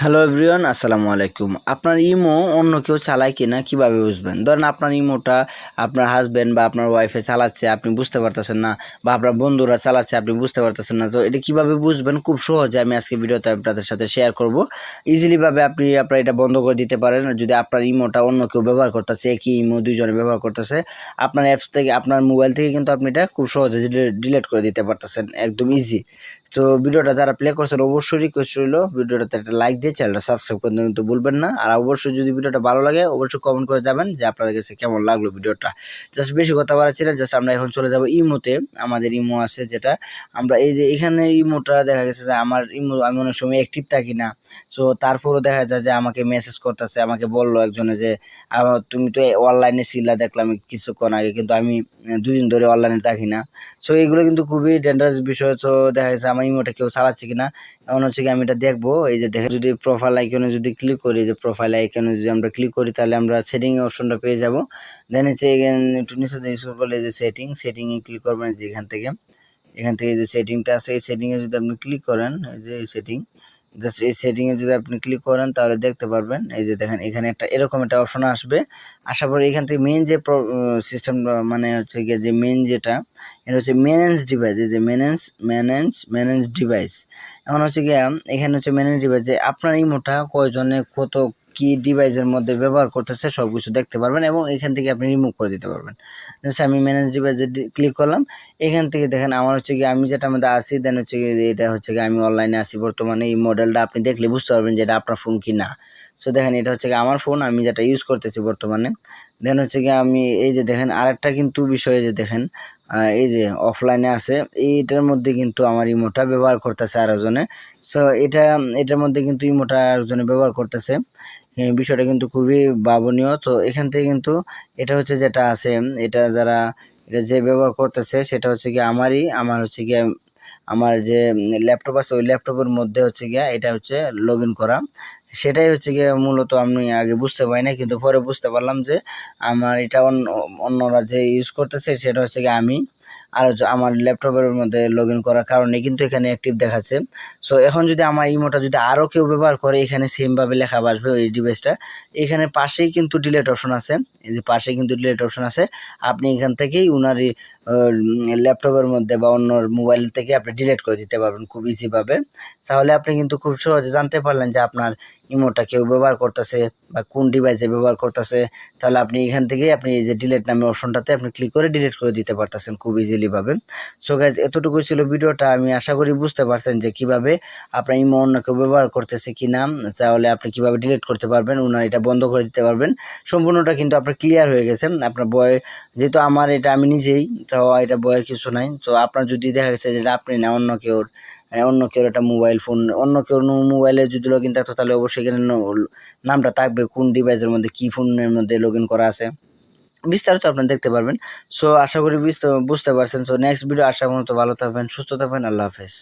Hello everyone আসসালামু আলাইকুম। আপনার ইমো অন্য কেউ চালায় কিনা কীভাবে বুঝবেন? ধরেন আপনার ইমোটা আপনার হাজবেন্ড বা আপনার ওয়াইফে চালাচ্ছে, আপনি বুঝতে পারতেছেন না, বা আপনার বন্ধুরা চালাচ্ছে, আপনি বুঝতে পারতেছেন না, তো এটা কীভাবে বুঝবেন? খুব সহজে আমি আজকে ভিডিওতে আপনাদের সাথে শেয়ার করব। ইজিলিভাবে আপনি আপনার এটা বন্ধ করে দিতে পারেন। যদি আপনার ইমোটা অন্য কেউ ব্যবহার করতেছে, একই ইমো দুইজনে ব্যবহার করতেছে, আপনার অ্যাপস থেকে, আপনার মোবাইল থেকে কিন্তু আপনি এটা খুব সহজে ডিলিট করে দিতে পারতেছেন, একদম ইজি তো ভিডিওটা যারা প্লে করছেন, অবশ্যই রিকোয়েস্ট রইল, ভিডিওটাতে একটা লাইক দিয়ে চ্যানেলটা সাবস্ক্রাইব করতে কিন্তু ভুলবেন না। আর অবশ্যই যদি ভিডিওটা ভালো লাগে, অবশ্যই কমেন্ট করে যাবেন যে আপনাদের কাছে কেমন লাগল ভিডিওটা। জাস্ট বেশি কথা বাড়াচ্ছি না জাস্ট আমরা এখন চলে যাব ইমোতে। আমাদের ইমো আছে যেটা, আমরা এই যে এখানে ইমোটা দেখা গেছে যে আমার ইমো, আমি অনেক সময় অ্যাক্টিভ থাকি না। সো তারপরও দেখা যায় যে আমাকে মেসেজ করতেছে, আমাকে বলল একজনে যে তুমি তো অনলাইনে ছিলা, দেখলাম কিছুক্ষণ আগে, কিন্তু আমি দুদিন ধরে অনলাইনে থাকি না। সো এগুলো কিন্তু খুবই ডেঞ্জারাস বিষয়। তো দেখা যাচ্ছে আমার ইমোটা কেউ চালাচ্ছে কিনা, এমন হচ্ছে কি আমি এটা দেখব। এই যে দেখে যদি প্রোফাইল আইকনে যদি ক্লিক করি, যে প্রোফাইল আইকনে যদি আমরা ক্লিক করি, তাহলে আমরা সেটিং অপশনটা পেয়ে যাব। দেন হচ্ছে একটু নিচে করলে যে সেটিং সেটিংয়ে ক্লিক করবেন যে এখান থেকে। এখান থেকে যে সেটিংটা আছে, এই সেটিংয়ে যদি আপনি ক্লিক করেন, এই যে এই সেটিং জাস্ট এই সেটিংয়ে যদি আপনি ক্লিক করেন, তাহলে দেখতে পারবেন, এই যে দেখেন, এখানে একটা, এরকম একটা অপশন আসবে। আসার পরে এখান থেকে মেন যে সিস্টেম মানে হচ্ছে গিয়ে যে মেন যেটা এটা হচ্ছে মেনেন্স ডিভাইস, এই যে মেনেন্স মেনেন্স ম্যানেজ ডিভাইস। এখন হচ্ছে গিয়ে, এখানে হচ্ছে মেনেন্স ডিভাইস, যে আপনার ইমোটা কয়জনে কত কি ডিভাইসের মধ্যে ব্যবহার করতেছে সব কিছু দেখতে পারবেন এবং এখান থেকে আপনি রিমুভ করে দিতে পারবেন। জাস্ট আমি ম্যানেজ ডিভাইসে ক্লিক করলাম। এখান থেকে দেখেন আমার হচ্ছে কি আমি যেটা মধ্যে আসি দেন হচ্ছে কি এটা হচ্ছে কি আমি অনলাইনে আসি বর্তমানে এই মডেলটা আপনি দেখলে বুঝতে পারবেন যে এটা আপনার ফোন কি না সো দেখেন, এটা হচ্ছে আমার ফোন আমি যেটা ইউজ করতেছি বর্তমানে। দেন হচ্ছে কি আমি এই যে দেখেন, আরেকটা কিন্তু বিষয়ে যে দেখেন এই যে অফলাইনে আছে, এইটার মধ্যে কিন্তু আমার ইমোটা ব্যবহার করতেছে আরেকজনে। সো এটা, এটার মধ্যে কিন্তু ইমোটা আরেকজনে ব্যবহার করতেছে। বিষয়টা কিন্তু খুবই ভাবনীয়। তো এখান থেকে কিন্তু এটা হচ্ছে যেটা আছে, এটা যারা, এটা যে ব্যবহার করতেছে, সেটা হচ্ছে কি আমারই, আমার হচ্ছে গিয়ে, আমার যে ল্যাপটপ আছে, ওই ল্যাপটপের মধ্যে হচ্ছে গিয়া এটা হচ্ছে লগ করা। সেটাই হচ্ছে গিয়ে মূলত আমি আগে বুঝতে পারি না কিন্তু পরে বুঝতে পারলাম যে আমার এটা অন্য অন্যরা যে ইউজ করতেছে, সেটা হচ্ছে গিয়ে আমি আর আমার ল্যাপটপের মধ্যে লগ ইন করার কারণে কিন্তু এখানে অ্যাক্টিভ দেখাচ্ছে। সো এখন যদি আমার ইমোটা যদি আরও কেউ ব্যবহার করে, এখানে সেমভাবে লেখা আসবে ওই ডিভাইসটা এখানে পাশেই কিন্তু ডিলেট অপশন আছে, এই যে পাশে কিন্তু ডিলেট অপশন আছে। আপনি এখান থেকেই উনার ল্যাপটপের মধ্যে বা অন্য মোবাইল থেকে আপনি ডিলেট করে দিতে পারবেন খুব ইজিভাবে তাহলে আপনি কিন্তু খুব সহজে জানতে পারলেন যে আপনার ইমোটা কেউ ব্যবহার করতেছে বা কোন ডিভাইসে ব্যবহার করতেছে, তাহলে আপনি এখান থেকেই আপনি এই যে ডিলেট নামে অপশনটাতে আপনি ক্লিক করে ডিলিট করে দিতে পারতেছেন খুব ইজিলিভাবে সো গাইজ এতটুকু ছিল ভিডিওটা, আমি আশা করি বুঝতে পারছেন যে কীভাবে আপনার ইমো অন্য কেউ ব্যবহার করতেছে কি না তাহলে আপনি কীভাবে ডিলিট করতে পারবেন ওনার এটা বন্ধ করে দিতে পারবেন। সম্পূর্ণটা কিন্তু আপনার ক্লিয়ার হয়ে গেছে, আপনার বয়, যেহেতু আমার এটা আমি নিজেই, তো এটা বয়ের কিছু নাই। তো আপনার যদি দেখা গেছে যেটা আপনি না, অন্য কেউ অন্য কেউ একটা মোবাইল ফোন অন্য কেউ মোবাইলে যদি লগ ইন থাকতো, তাহলে অবশ্যই এখানে নামটা থাকবে, কোন ডিভাইসের মধ্যে কী ফোনের মধ্যে লগ ইন করা আছে। বিস্তারিত আপনি দেখতে পারবেন। সো আশা করি বুঝতে পারছেন। সো নেক্সট ভিডিও আশা মতো ভালো থাকবেন, সুস্থ থাকবেন, আল্লাহ হাফেজ।